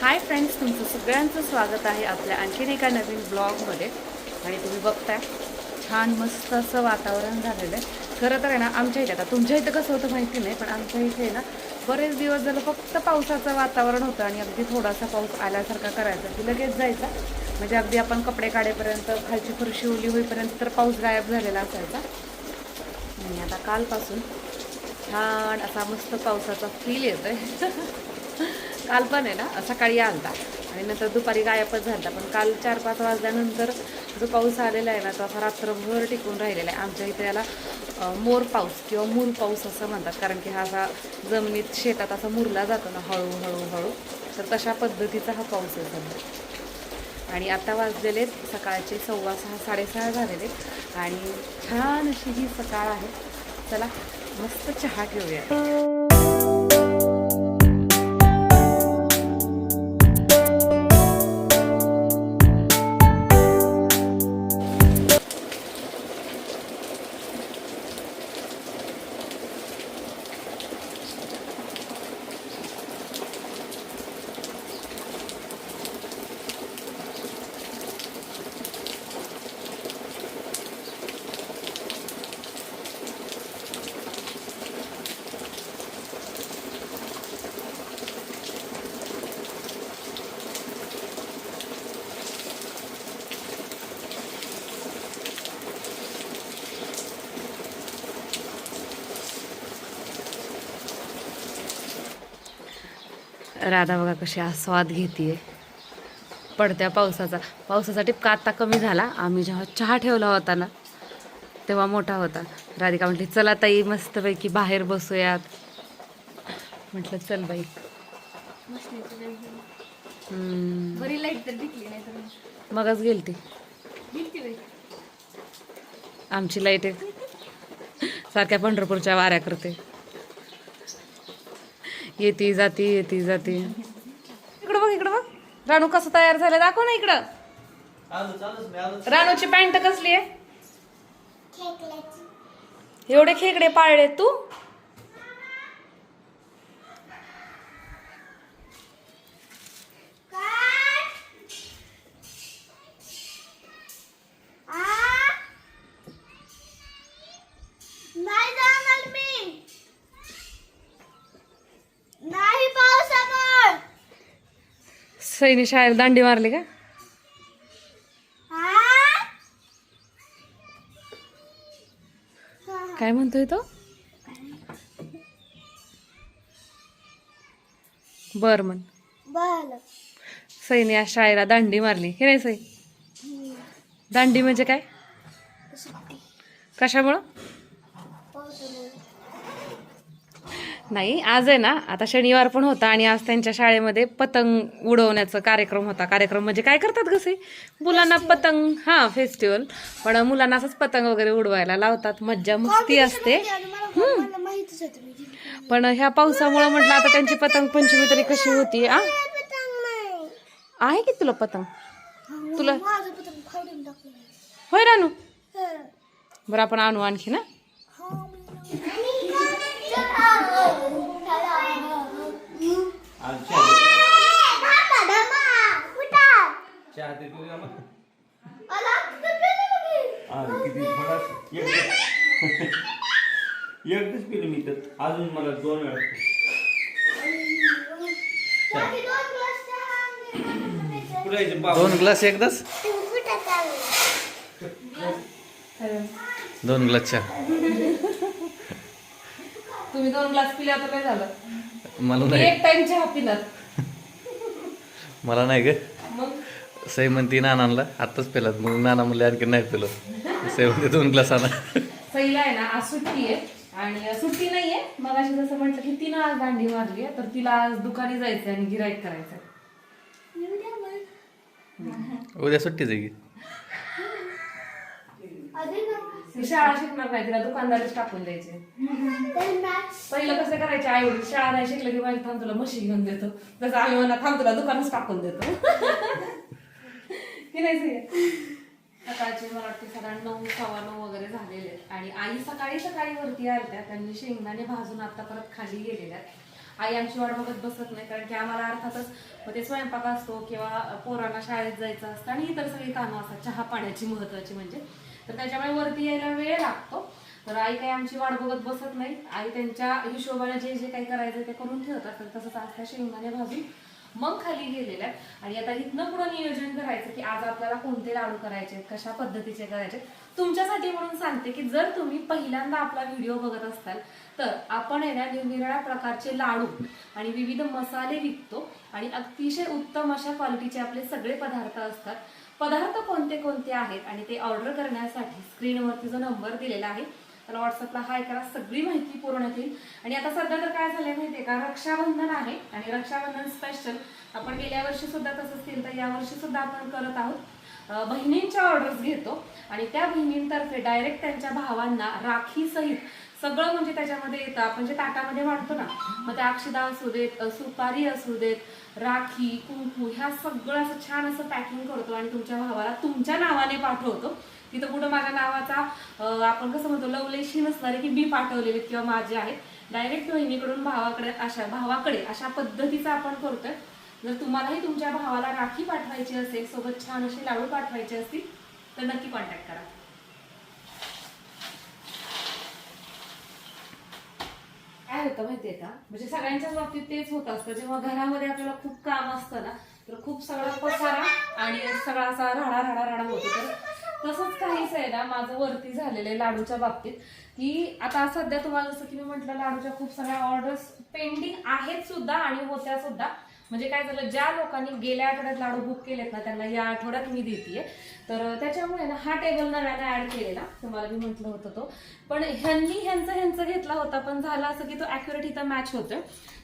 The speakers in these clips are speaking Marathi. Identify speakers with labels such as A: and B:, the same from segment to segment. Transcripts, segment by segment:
A: हाय फ्रेंड्स तुमचं सगळ्यांचं स्वागत आहे आपल्या आणखीन एका नवीन ब्लॉगमध्ये. आणि तुम्ही बघताय छान मस्त असं वातावरण झालेलं आहे. खरं तर आहे ना आमच्या इथे आता तुमच्या इथं कसं होतं माहिती नाही पण आमच्या इथे आहे ना बरेच दिवस झालं फक्त पावसाचं वातावरण होतं आणि अगदी थोडासा पाऊस आल्यासारखा करायचा की लगेच जायचा. म्हणजे अगदी आपण कपडे काढेपर्यंत खालची फरशी ओली होईपर्यंत तर पाऊस गायब झालेला असायचा. आणि आता कालपासून छान असा मस्त पावसाचा फील येतोय. काल पण आहे ना सकाळी आलता. आणि नंतर दुपारी गायबच झाला पण काल चार पाच वाजल्यानंतर जो पाऊस आलेला आहे ना तो असा रात्रभर टिकून राहिलेला आहे. आमच्या इथे याला मोर पाऊस किंवा मूर पाऊस असं म्हणतात. कारण की हा असा जमिनीत शेतात असा मुरला जातो ना हळूहळू हळू तर तशा पद्धतीचा हा पाऊस आहे सध्या. आणि आता वाजलेले सकाळचे सव्वा सहा साडेसहा झालेले आणि छान अशी ही सकाळ आहे. चला मस्त चहा ठेवूया राधा बघा कशी आस्वाद घेतीये. पडत्या पावसाचा. पावसाचा टिपका आत्ता कमी झाला? आम्ही जेव्हा चहा ठेवला होता ना तेव्हा मोठा होता. राधिका म्हटली चला ताई मस्तपैकी बाहेर बसूयात. म्हटलं चल बाई. मगच गेलती.
B: दिसती बाई.
A: आमची लाइट आहे सारख्या पंढरपूरच्या वाऱ्या करते. येती जाती येती जाती. इकडं बघ इकडं बघ. रानू कसं तयार झालं दाखव ना इकडं. रानूची पॅन्ट कसली आहे? एवढे खेकडे पाळले तू? सैनी शाळेत दांडी मारली का? काय म्हणतोय तो? बर म्हण. सईने आज शाळेला दांडी मारली हे नाही सई? दांडी म्हणजे काय? कशामुळं? नाही आज आहे ना आता शनिवार पण होता आणि आज त्यांच्या शाळेमध्ये पतंग उडवण्याचा कार्यक्रम होता. कार्यक्रम म्हणजे काय करतात कसे मुलांना पतंग हा फेस्टिवल पण मुलांना असंच पतंग वगैरे उडवायला लावतात. मज्जा मस्ती असते. पण ह्या पावसामुळं म्हटलं आता त्यांची पतंग पंचमी तरी कशी होती आ? आहे की तुला पतंग? तुला होय रानू. बरं आपण आणू आणखी ना?
C: एकच पिलं मी तर. अजून मला दोन वेळा?
D: दोन ग्लास एकदाच दोन ग्लास चहा.
A: तुम्ही दोन ग्लास पिल्या तर काय झालं?
D: मला
A: मी
D: नाही.
A: एक टाइम चहा पिणार.
D: मला नाही ग.
A: मग?
D: सई म्हणती नानांना आत्ताच पेलात. मग नाना म्हणले आणखी नाही पेलो. सई म्हणते दोन ग्लास आणा.
A: पहिला आहे ना आज सुट्टी आहे. आणि सुट्टी नाहीये. मग अशी जसं म्हटलं की तिनं आज दांडी मारली आहे तर तिला आज दुकानी जायचंय आणि गिराईक करायचंय.
D: उद्या सुट्टीच आहे की?
A: ती शाळा शिकणार नाही तिला दुकानदारीच टाकून द्यायचे. पहिलं कसं करायचे आई वडील शाळा नाही शिकलं की माझी थांब तुला म्हशी घेऊन देतो. तसं आम्ही म्हणा थांब तुला दुकानच टाकून देतो. की नाही सगळे. सकाळचे मला वाटते साधारण नऊ सव्वा नऊ वगैरे झालेले आणि आई सकाळी सकाळी वरती आलत्या त्यांनी शेंगदाणे भाजून आता परत खाली गेलेल्या आई आमची वाट बघत बसत नाही कारण की आम्हाला अर्थातच मग ते स्वयंपाक असतो किंवा पोरांना शाळेत जायचं असतं आणि इतर सगळी कामं असतात. चहा पाण्याची महत्वाची म्हणजे. तर त्याच्यामुळे वरती यायला वेळ लागतो. तर आई काही आमची वाट बघत बसत नाही. आई त्यांच्या हिशोबाला जे जे काही करायचं ते करून ठेवतात तर तसंच आज त्या शेंगदाणे मग खाली गेलेल्या आहेत. आणि आता इथनं पुढं नियोजन करायचं की आज आपल्याला कोणते लाडू करायचे कशा पद्धतीचे करायचे तुमच्यासाठी म्हणून सांगते की जर तुम्ही पहिल्यांदा आपला व्हिडिओ बघत असाल तर आपण येण्या ना निरनिराळ्या प्रकारचे लाडू आणि विविध मसाले विकतो. आणि अतिशय उत्तम अशा क्वालिटीचे आपले सगळे पदार्थ असतात. पदार्थ कोणते कोणते आहेत आणि ते ऑर्डर करण्यासाठी स्क्रीनवरती जो नंबर दिलेला आहे. त्याला व्हॉट्सअपला हाय करा सगळी माहिती पूर्ण येईल आणि आता सध्या तर काय झालंय माहितीये का? रक्षाबंधन आहे आणि रक्षाबंधन स्पेशल आपण गेल्या वर्षी सुद्धा तसंच केलं तर यावर्षी सुद्धा आपण करत आहोत. बहिणींच्या ऑर्डर्स घेतो. आणि त्या बहिणींतर्फे डायरेक्ट त्यांच्या भावांना राखीसहित सगळं म्हणजे त्याच्यामध्ये येतं. आपण जे ताटामध्ये वाढतो ना मग त्या अक्षदा असू देत सुपारी असू देत राखी कुंकू ह्या सगळं असं छान असं पॅकिंग करतो आणि तुमच्या भावाला तुमच्या नावाने पाठवतो. तिथं कुठं माझ्या नावाचा आपण कसं म्हणतो लवलेशी नसणारे की मी पाठवलेले किंवा माझे आहेत. डायरेक्ट बहिणीकडून भावाकडे अशा भावाकडे अशा पद्धतीचं आपण करतोय. जर तुम्हालाही तुमच्या भावाला राखी पाठवायची असेल सोबत छान असे लाडू पाठवायचे असतील तर नक्की कॉन्टॅक्ट करा. काय होतं माहितीये का? म्हणजे सगळ्यांच्याच बाबतीत तेच होत असतं. जेव्हा घरामध्ये आपल्याला खूप काम असतं ना तर खूप सगळा पसारा आणि सगळा असा राडा राडा राडा होतो. तर तसंच काहीच आहे ना माझं वरती झालेलं आहे लाडूच्या बाबतीत. की आता सध्या तुम्हाला जसं की मी म्हटलं लाडूच्या खूप सगळ्या ऑर्डर्स पेंडिंग आहेत सुद्धा आणि होत्या सुद्धा. म्हणजे काय झालं ज्या लोकांनी गेल्या आठवड्यात लाडू बुक केलेत ना त्यांना या आठवड्यात मी देते तर त्याच्यामुळे ना हा टेबल नव्याने ऍड केलेला तुम्हाला मी म्हटलं होतं तो. पण ह्यांनी ह्यांचं ह्यांचं घेतला होता पण झालं असं की तो अॅक्युरेट इथं मॅच होतोय.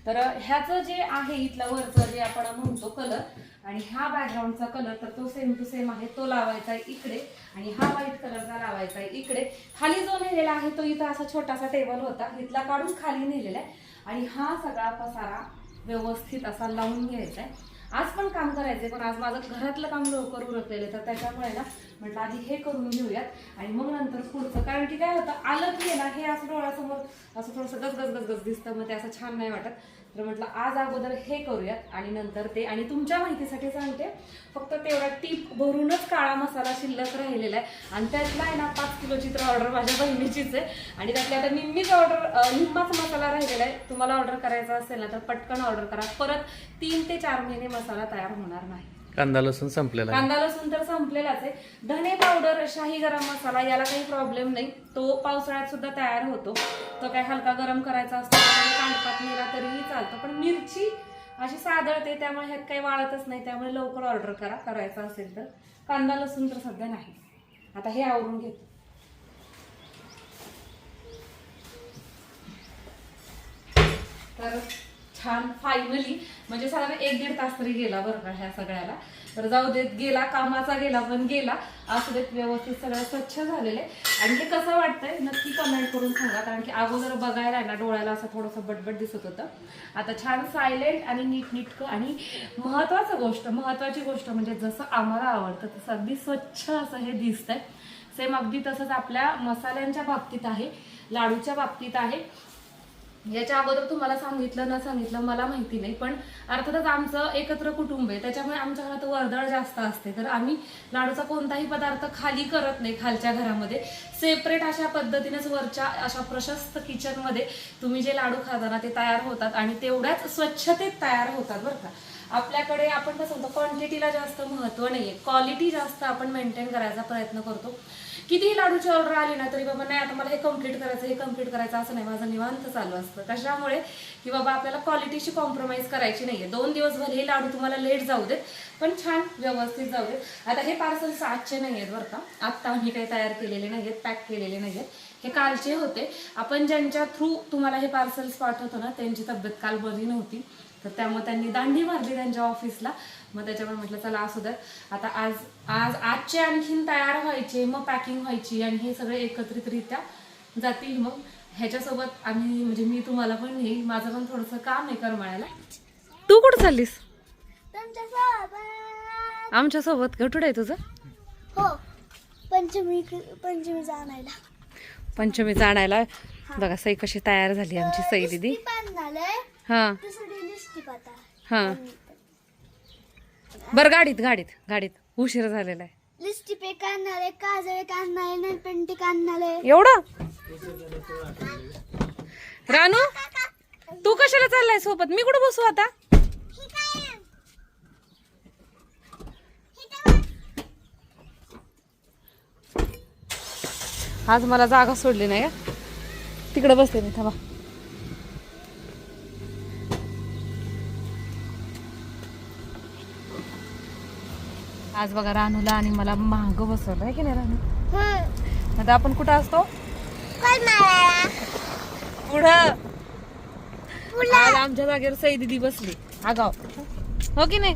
A: तर ह्याचं जे आहे इथलं वरचं जे आपण म्हणतो कलर आणि हा बॅकग्राऊंडचा कलर तर तो सेम टू सेम आहे. तो लावायचा आहे इकडे आणि हा व्हाईट कलरचा लावायचा आहे इकडे. खाली जो नेलेला आहे तो इथं असा छोटासा टेबल होता. इथला काढून खाली नेलेला आहे. आणि हा सगळा पसारा व्यवस्थित असा लावून घ्यायचा आहे. आज पण काम करायचंय पण आज माझं घरातलं काम लवकर उरकलेलं तर त्याच्यामुळे ना म्हटलं आधी हे करून घेऊयात. आणि मग नंतर पुढचं कारण की काय होतं आलं की आहे ना हे असं डोळ्यासमोर असं थोडंसं गजगज गजगज दिसतं मग ते असं छान नाही वाटत. तर म्हटलं आज अगोदर हे करूयात आणि नंतर ते. आणि तुमच्या माहितीसाठी सांगते फक्त तेवढा टीप भरूनच काळा मसाला शिल्लक राहिलेला आहे. आणि त्यातला आहे ना पाच किलोची तर ऑर्डर माझ्या बहिणीचीच आहे. आणि त्यातली आता निम्मीच ऑर्डर निम्माच मसाला राहिलेला आहे. तुम्हाला ऑर्डर करायचा असेल ना तर पटकन ऑर्डर करा. परत तीन ते चार महिने मसाला तयार होणार नाही.
D: कांदा लसूण संपलेला
A: कांदा लसूण तर संपलेलाच आहे. धने पावडर शाही गरम मसाला याला काही प्रॉब्लेम नाही. तो पावसाळ्यात सुद्धा तयार होतो. तो काय हलका गरम करायचा असतो. त्यामुळे नेला तरीही चालतो. पण मिरची अशी सादळते त्यामुळे ह्यात काही वाळतच नाही त्यामुळे लवकर ऑर्डर करा करायचं असेल तर. कांदा लसूण तर सध्या नाही. आता हे आवरून घेतो. तर छान फायनली म्हणजे साधारण एक दीड तास तरी गेला बरं का ह्या सगळ्याला. तर जाऊ देत गेला कामाचा गेला पण गेला. असू देत व्यवस्थित सगळं स्वच्छ झालेलं आहे. आणि हे कसं वाटतंय नक्की कमेंट करून सांगा. कारण की अगोदर बघायला आहे ना डोळ्याला असं थोडंसं बटबट दिसत होतं. आता छान सायलेंट आणि नीटनीटकं आणि महत्वाचं गोष्ट महत्वाची गोष्ट म्हणजे जसं आम्हाला आवडतं तसं अगदी स्वच्छ असं हे दिसतंय. सेम अगदी तसंच आपल्या मसाल्यांच्या बाबतीत आहे लाडूच्या बाबतीत आहे. याच्या अगोदर तुम्हाला सांगितलं न सांगितलं मला माहिती नाही पण अर्थातच आमचं एकत्र कुटुंब आहे त्याच्यामुळे आमच्या घरात वर्दळ जास्त असते. तर आम्ही लाडूचा कोणताही पदार्थ खाली करत नाही खालच्या घरामध्ये. सेपरेट अशा पद्धतीनेच वरच्या अशा प्रशस्त किचनमध्ये तुम्ही जे लाडू खाता ना ते तयार होतात आणि तेवढ्याच स्वच्छतेत तयार होतात बरं का. आपल्याकडे आपण कसं म्हणतो क्वांटिटीला जास्त महत्त्व आहे क्वालिटी जास्त आपण मेंटेन करायचा प्रयत्न करतो. कितीही लाडूची ऑर्डर आली ना तरी बाबा नाही आता मला हे कंप्लीट करायचं हे कंप्लीट करायचं असं नाही. माझं निवांत चालू असतं. कशामुळे? की बाबा आपल्याला क्वालिटीशी कॉम्प्रोमाइज करायची नाहीये. दोन दिवस हे लाडू तुम्हाला लेट जाऊ देत पण छान व्यवस्थित जाऊ देत. आता हे पार्सल आजचे नाही आहेत बरं का. आत्ता आम्ही काही तयार केलेले नाही आहेत पॅक केलेले नाही आहेत हे कालचे होते. आपण ज्यांच्या थ्रू तुम्हाला हे पार्सल्स पाठवतो ना त्यांची तब्येत काल बरी नव्हती. तर त्यामुळे त्यांनी दांडी मारली त्यांच्या ऑफिसला मग त्याच्यामुळे म्हटलं चला असू द्या आता आज आज आजचे आणखीन तयार व्हायचे मग पॅकिंग व्हायची आणि हे सगळे एकत्रितरित्या जातील मग. ह्याच्यासोबत आम्ही म्हणजे मी तुम्हाला पण नेईल माझं पण थोडंसं काम आहे करमाळ्याला. तू कुठं चाललीस? तुमच्यासोबत आमच्यासोबत गठुड आहे तुझं?
B: हो पंचमी पंचमीचा आणायला
A: पंचमीचं आणायला बघा सई कशी तयार झाली आमची सई दिदी.
B: झालंय.
A: हा. हा. बरं गाडीत गाडीत गाडीत. उशीर झालेला आहे.
B: लिस्टिप एक आणणार आहे काजळ एक आणणार आहे नेल पेंट एक आणणार आहे.
A: एवढं? रानू तू कशाला चाललाय सोबत? मी कुठं बसू आता? आज मला जागा सोडली नाही का तिकडे बसते मी थांबा. आज बघा रानूला आणि मला महाग बसवलं आहे की नाही रानू? आता आपण कुठं असतो? पुढं. आज आमच्या जागेवर सई दिदी बसली. आगाव. हो की नाही.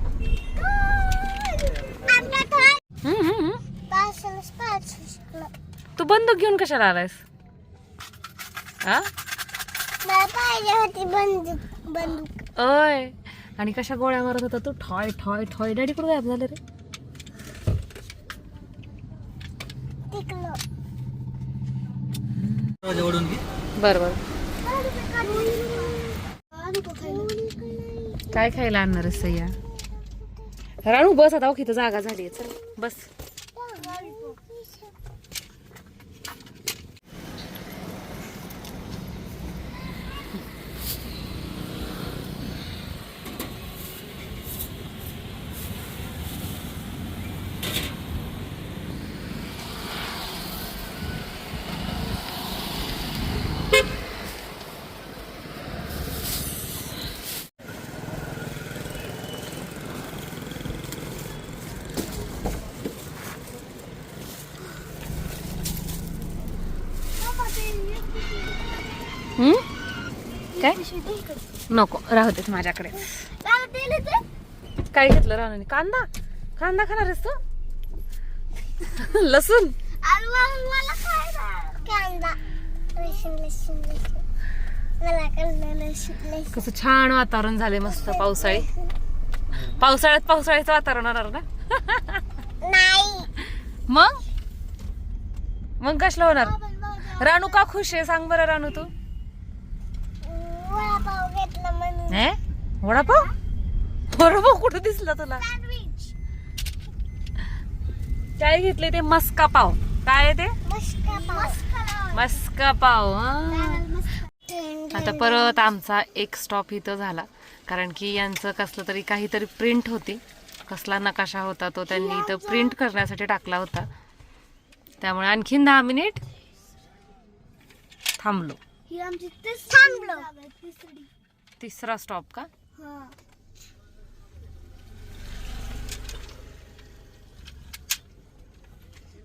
A: तू बंदूक घेऊन कशाला आलायस?
B: बंदूक.
A: ओय. आणि कशा गोळ्या मारत होता तू? ठॉय ठॉय ठॉय. डॅडी कुठं गायब झाले रे
B: टिकलो
A: बर बर काय खायला आणणार सय्या राणू बस आता हो, इथं जागा झाली चल बस हम्म काय? नको राहू देत माझ्याकडे. काय घेतलं राणूने कांदा? कांदा खाणार आहेस तू? लसूण?
B: कस कांदा
A: कसं छान वातावरण झाले मस्त पावसाळी. पावसाळ्यात पावसाळ्याचं वातावरण होणार ना? मग? मग कसलं होणार? राणू का खुश आहे? सांग बरं राणू तू.
B: वडापाव घेतला म्हणून.
A: हे? वडापाव? वडापाव कुठं दिसला तुला?
B: सँडविच
A: काय घेतले ते? मस्का पाव. काय आहे ते?
B: मस्का पाव.
A: मस्का पाव हं. आता परत आमचा एक स्टॉप इथं झाला. कारण की यांचं कसलं तरी काहीतरी प्रिंट होती. कसला नकाशा होता तो त्यांनी इथं प्रिंट करण्यासाठी टाकला होता. त्यामुळे आणखीन दहा मिनिट थांबलो.
B: ही आमची तिसरी तिसरी.
A: तिसरा स्टॉप का?
B: हा.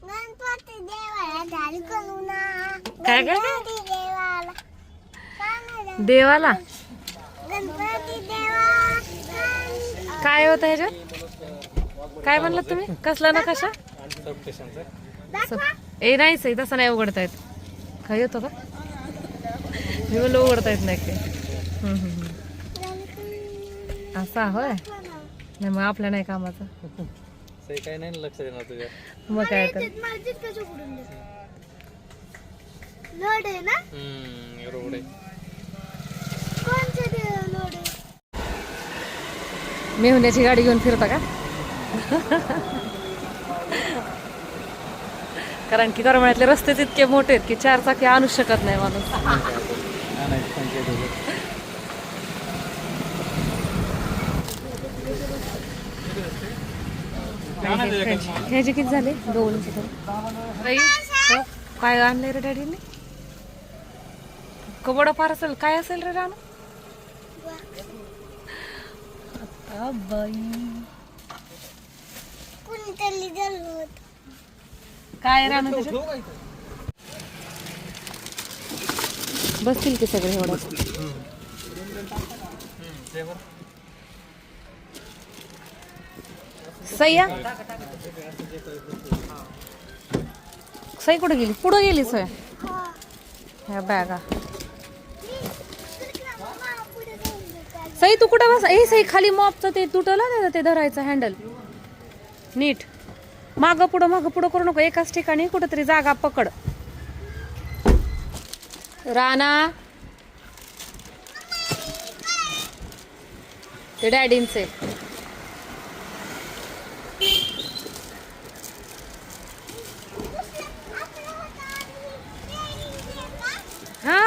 B: गणपती देवाला झाली करू ना.
A: काय काय?
B: गणपती देवाला काय नाही
A: देवाला?
B: गणपती देवा
A: काय होतं ह्याच्यात? काय म्हणलं तुम्ही? कसला नकाशा?
B: दाखवा.
A: ए नाही सई तसं नाही उघडता येत. काय होतं का? मी म्हणलं उघडता येत नाही काय. असा होय? नाही मग आपल्या नाही कामाचं.
D: काय नाही लक्ष देणार तुझ्या.
A: मग काय तर.
B: लोड आहे ना?
A: मेहुण्याची गाडी घेऊन फिरता का? कारण की करमळ्यातले रस्तेच इतके मोठे आहेत की चार चाकी आणू शकत नाही माणूस. ह्याचे किती झाले? दोन हो? काय आणले रे डॅडीने? कबडा फार असेल काय असेल रे राणू आता बाई.
B: कुणीतरी झालं होतं?
A: काय राणू बसतील की सगळे एवढं? सह्या सई कुठे गेली? पुढं गेली सोय ह्या बॅगा. सई तू कुठं बस? ए सई खाली मॉपचं ते तुटलं ना ते धरायचं हँडल नीट. मागं पुढं मागं पुढं करू नको. एकाच ठिकाणी कुठंतरी जागा पकड. राणा. ते डॅडींचे. हा.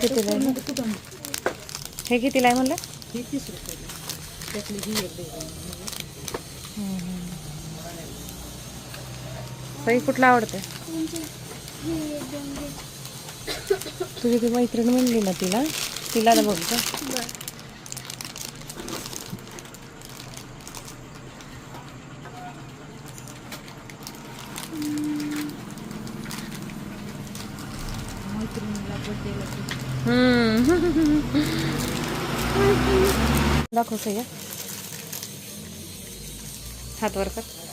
A: कितीला आहे? हे कितीला आहे म्हणलं? सई कुठला आवडतं तुझी ती मैत्रीण म्हणली ना तिला? तिला ना बघ. दाखव सह्या हात वर कर.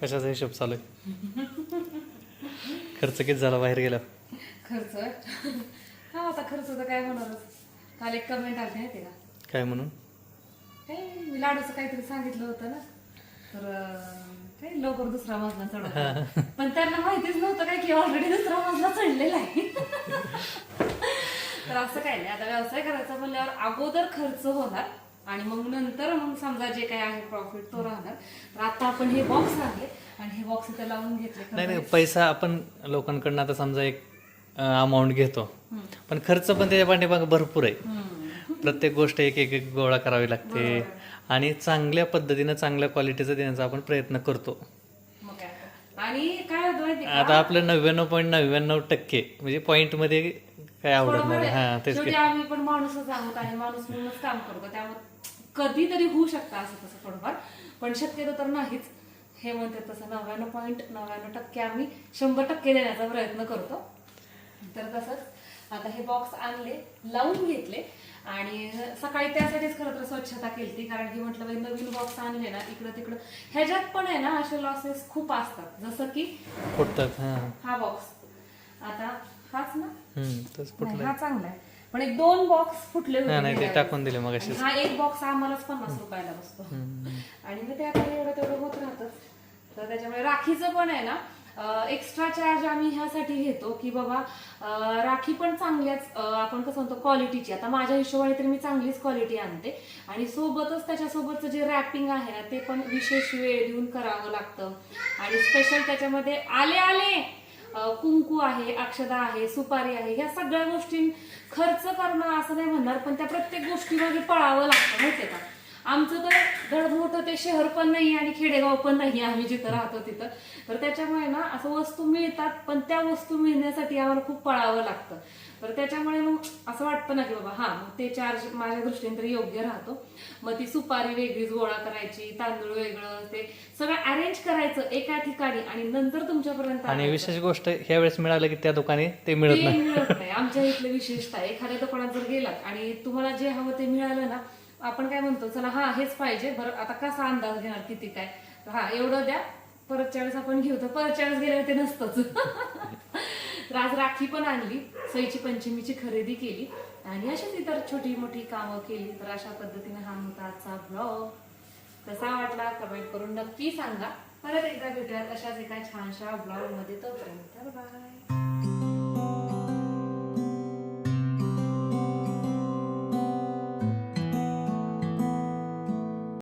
D: कशाचा हिशोब चालू आहे? खर्च किती झाला बाहेर गेला?
A: खर्च? हा आता खर्च तर काय होणारच. काल एक कमेंट आली माहिती का?
D: काय म्हणून?
A: काय मी लाडूचं काहीतरी सांगितलं होतं ना. तर काय लवकर दुसरा मजला चढवतो. पण त्यांना माहितीच नव्हतं काय की ऑलरेडी दुसरा मजला चढलेला आहे. तर असं काय नाही. आता व्यवसाय करायचा म्हणल्यावर अगोदर खर्च होणार आणि मग नंतर मग समजा जे काही आहे प्रॉफिट तो राहणार. तर आता आपण हे बॉक्स आहे आणि हे बॉक्स इथे लावून घेतले
D: नाही नाही पैसा आपण लोकांकडनं आता समजा एक अमाऊंट घेतो. पण खर्च पण त्याच्या पाठीमागे भरपूर आहे. प्रत्येक गोष्ट एक एक एक गोळा करावी लागते. आणि चांगल्या पद्धतीनं चांगल्या क्वालिटीचं देण्याचा आपण प्रयत्न करतो.
A: मग काय? तर. आणि काय होतं माहिती का?
D: आता आपलं नव्याण्णव पॉईंट नव्याण्णव टक्के म्हणजे पॉईंटमध्ये काय आवडत नाही. हा तेच
A: शेवटी आम्ही पण माणूसच आहोत आणि माणूस म्हणूनच काम करतो. त्यामुळे कधीतरी होऊ शकतं असं तसं थोडंफार. पण शक्यतो तर नाहीच. हे म्हणतात तसं नव्याण्णव पॉईंट नव्याण्णव टक्के आम्ही शंभर टक्के देण्याचा प्रयत्न करतो. तर तसंच आता हे बॉक्स आणले लावून घेतले. आणि सकाळी त्यासाठीच खरं तर स्वच्छता केली कारण की म्हटलं बाई नवीन बॉक्स आणले ना इकडं तिकडं ह्याच्यात पण आहे ना असे लॉसेस खूप असतात. जसं की
D: फुटतात हा.
A: बॉक्स आता हाच ना? नाही,
D: फुटलं
A: हा चांगला आहे. पण एक दोन बॉक्स फुटले होते
D: हा नाही ते
A: गेल्या
D: टाकून दिले मग
A: वेळेस. हा एक बॉक्स आम्हालाच पन्नास रुपयाला बसतो. आणि मग ते आता एवढं तेवढं होत राहतं. तर त्याच्यामुळे राखीचं पण आहे ना एक्स्ट्रा चार्ज आम्ही ह्यासाठी घेतो की बाबा अं, राखी पण चांगल्याच अं, आपण कसं म्हणतो क्वालिटीची आता माझ्या हिशोबाने तर मी चांगलीच क्वालिटी आणते. आणि सोबतच त्याच्यासोबतचं जे रॅपिंग आहे ना ते पण विशेष वेळ देऊन करावं लागतं. आणि स्पेशल त्याच्यामध्ये आले आले! कुंकू आहे अक्षदा आहे सुपारी आहे ह्या सगळ्या गोष्टी खर्च करणं असं नाही म्हणणार पण त्या प्रत्येक गोष्टीमध्ये पळावं लागतं माहितीये का? आमचं तर धड मोठं ते शहर पण नाही आणि खेडेगाव पण नाही आम्ही जिथं राहतो तिथं. तर त्याच्यामुळे ना असं वस्तू मिळतात पण त्या वस्तू मिळण्यासाठी आम्हाला खूप पळावं लागतं. तर त्याच्यामुळे मग असं वाटतं ना की बाबा हा मग ते चार्ज माझ्या दृष्टीने तरी योग्य राहतो मग ती सुपारी वेगळीच गोळा करायची तांदूळ वेगळं ते सगळं अरेंज करायचं एका ठिकाणी आणि नंतर तुमच्यापर्यंत
D: आणि. विशेष गोष्ट ह्या वेळेस मिळालं की त्या दुकानी ते मिळत
A: ते
D: नाही
A: मिळत नाही आमच्या इथलं विशेषतः. एखाद्या दुकानात जर गेलात आणि तुम्हाला जे हवं ते मिळालं ना आपण काय म्हणतो चला हा हेच पाहिजे बरं आता कसा अंदाज घेणार किती काय हा एवढं द्या परत वेळेस आपण घेऊ तर परत वेळेस गेल्यावर ते नसतंच तर आज राखी पण आणली सईची पंचमीची खरेदी केली आणि अशीच इतर छोटी मोठी कामं केली. तर अशा पद्धतीने हा होता आजचा ब्लॉग कसा वाटला कमेंट करून नक्की सांगा. परत एकदा भेटूयात अशाच एका छानशा ब्लॉगमध्ये. तोपर्यंत बाय